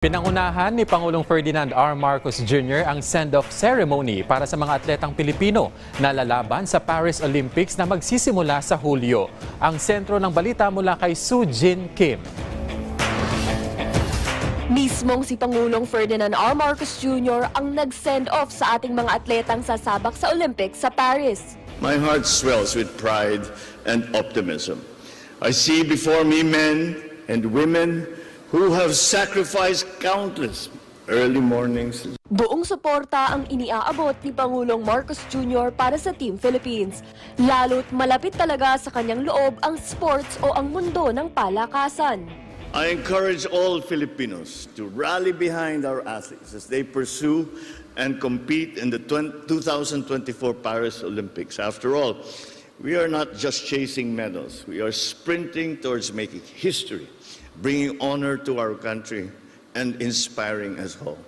Pinangunahan ni Pangulong Ferdinand R. Marcos Jr. ang send-off ceremony para sa mga atletang Pilipino na lalaban sa Paris Olympics na magsisimula sa Hulyo. Ang sentro ng balita mula kay Soo Jin Kim. Mismong si Pangulong Ferdinand R. Marcos Jr. ang nag-send off sa ating mga atletang sasabak sa Olympics sa Paris. My heart swells with pride and optimism. I see before me men and women who have sacrificed countless early mornings, Buong suporta ang iniaabot ni Pangulong Marcos Jr. para sa Team Philippines. Lalo't malapit talaga sa kanyang loob ang sports o ang mundo ng palakasan. I encourage all Filipinos to rally behind our athletes as they pursue and compete in the 20 2024 Paris Olympics. After all, we are not just chasing medals, we are sprinting towards making history, bringing honor to our country, and inspiring us all.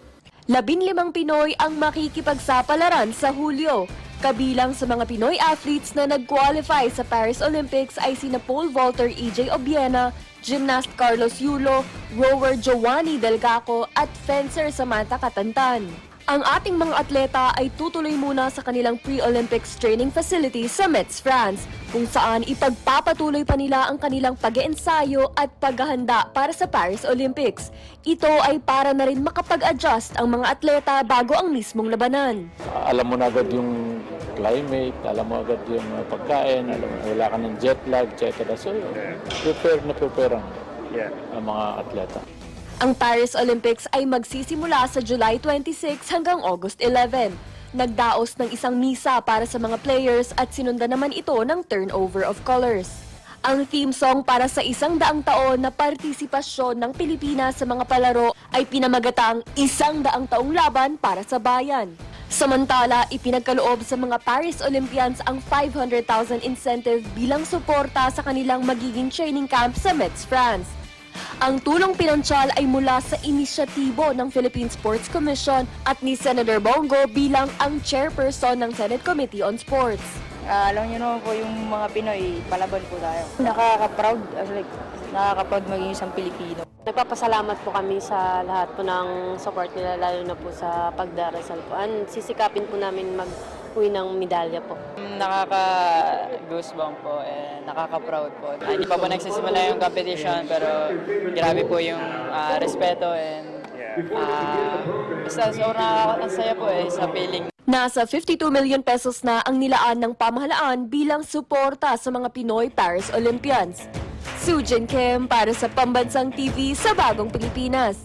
Labinlimang Pinoy ang makikipagsapalaran sa Hulyo. Kabilang sa mga Pinoy athletes na nag-qualify sa Paris Olympics ay sina pole vaulter EJ Obiena, gymnast Carlos Yulo, rower Giovanni Delgaco at fencer Samantha Katantan. Ang ating mga atleta ay tutuloy muna sa kanilang pre-Olympics training facility sa Metz, France, kung saan ipagpapatuloy pa nila ang kanilang pag-eensayo at paghahanda para sa Paris Olympics. Ito ay para na rin makapag-adjust ang mga atleta bago ang mismong labanan. alam mo na agad yung climate, alam mo agad yung pagkain, alam mo wala ka ng jet lag, etc. So, prepare na prepare ang, ang mga atleta. Ang Paris Olympics ay magsisimula sa July 26 hanggang August 11. Nagdaos ng isang misa para sa mga players at sinundan naman ito ng turnover of colors. Ang theme song para sa isang daang taon na partisipasyon ng Pilipinas sa mga palaro ay pinamagatang Isang Daang Taong Laban para sa Bayan. Samantala, ipinagkaloob sa mga Paris Olympians ang 500,000 incentive bilang suporta sa kanilang magiging training camp sa Metz, France. Ang tulong pinansyal ay mula sa inisyatibo ng Philippine Sports Commission at ni Senator Bongo bilang ang chairperson ng Senate Committee on Sports. Ah, alam niyo naman po yung mga Pinoy, palaban po tayo. Nakaka-proud, as like, nakaka-proud maging isang Pilipino. Nagpapasalamat po kami sa lahat po ng support nila, lalo na po sa pagdarasal po. And sisikapin po namin mag-uwi ng medalya po. Nakaka-goosebump po and nakaka-proud po. Hindi pa po nagsisimula yung competition pero grabe po yung ah, respeto and ah, basta sobrang ang saya po eh sa feeling Nasa 52 million pesos na ang nilaan ng pamahalaan bilang suporta sa mga Pinoy Paris Olympians. Sujin Kim para sa Pambansang TV sa Bagong Pilipinas.